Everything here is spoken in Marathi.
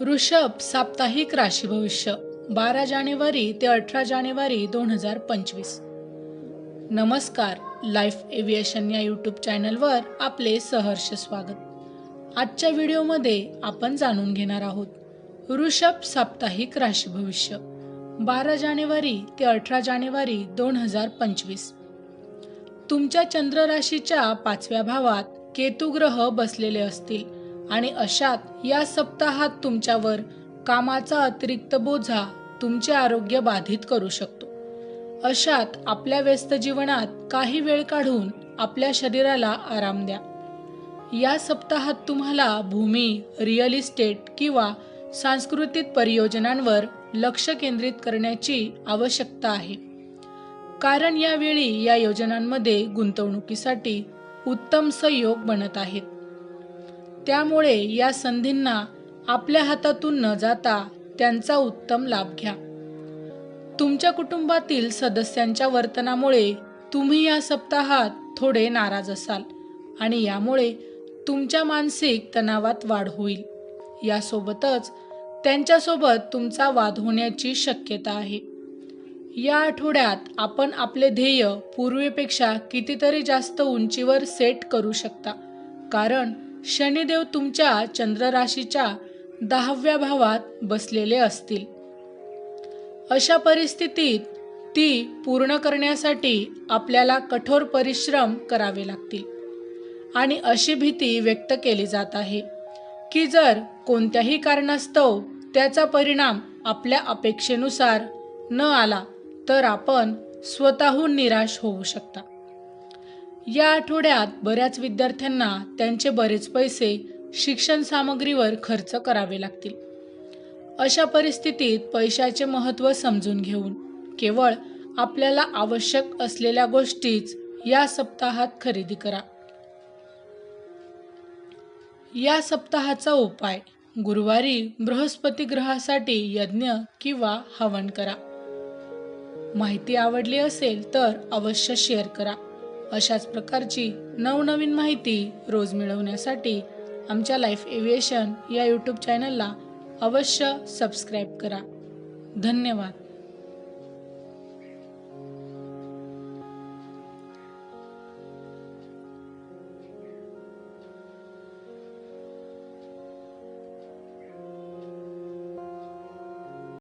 ऋषभ साप्ताहिक राशी भविष्य बारा जानेवारी ते अठरा जानेवारी दोन हजार पंचवीस. नमस्कार लाईफ एव्हिएशन या यूट्यूब चॅनलवर आपले सहर्ष स्वागत. आजच्या व्हिडिओमध्ये आपण जाणून घेणार आहोत ऋषभ साप्ताहिक राशी भविष्य बारा जानेवारी ते अठरा जानेवारी दोन हजार पंचवीस. तुमच्या चंद्र राशीच्या पाचव्या भावात केतुग्रह बसलेले असतील. आणि अशात या सप्ताहात तुमच्यावर कामाचा अतिरिक्त बोझा तुमचे आरोग्य बाधित करू शकतो. अशात आपल्या व्यस्त जीवनात काही वेळ काढून आपल्या शरीराला आराम द्या. या सप्ताहात तुम्हाला भूमी रिअल इस्टेट किंवा सांस्कृतिक परियोजनांवर लक्ष केंद्रित करण्याची आवश्यकता आहे. कारण यावेळी या योजनांमध्ये गुंतवणुकीसाठी उत्तम सहयोग बनत आहेत. त्यामुळे या संधींना आपल्या हातातून न जाता त्यांचा उत्तम लाभ घ्या. तुमच्या कुटुंबातील सदस्यांच्या वर्तनामुळे तुम्ही या सप्ताहात थोडे नाराज असाल आणि यामुळे तुमच्या मानसिक तणावात वाढ होईल. यासोबतच त्यांच्यासोबत तुमचा वाद होण्याची शक्यता आहे. या आठवड्यात आपण आपले ध्येय पूर्वीपेक्षा कितीतरी जास्त उंचीवर सेट करू शकता. कारण शनिदेव तुमच्या चंद्र राशीच्या दहाव्या भावात बसलेले असतील. अशा परिस्थितीत ती पूर्ण करण्यासाठी आपल्याला कठोर परिश्रम करावे लागतील. आणि अशी भीती व्यक्त केली जात आहे की जर कोणत्याही कारणास्तव त्याचा परिणाम आपल्या अपेक्षेनुसार न आला तर आपण स्वतःहून निराश होऊ शकता. या आठवड्यात बऱ्याच विद्यार्थ्यांना त्यांचे बरेच पैसे शिक्षण सामग्रीवर खर्च करावे लागतील. अशा परिस्थितीत पैशाचे महत्त्व समजून घेऊन केवळ आपल्याला आवश्यक असलेल्या गोष्टीच या सप्ताहात खरेदी करा. या सप्ताहाचा उपाय गुरुवारी बृहस्पती ग्रहासाठी यज्ञ किंवा हवन करा. माहिती आवडली असेल तर अवश्य शेअर करा. अशाच प्रकारची नवनवीन माहिती रोज मिळवण्यासाठी आमच्या लाईफ एव्हिएशन या यूट्यूब चॅनलला अवश्य सबस्क्राईब करा. धन्यवाद.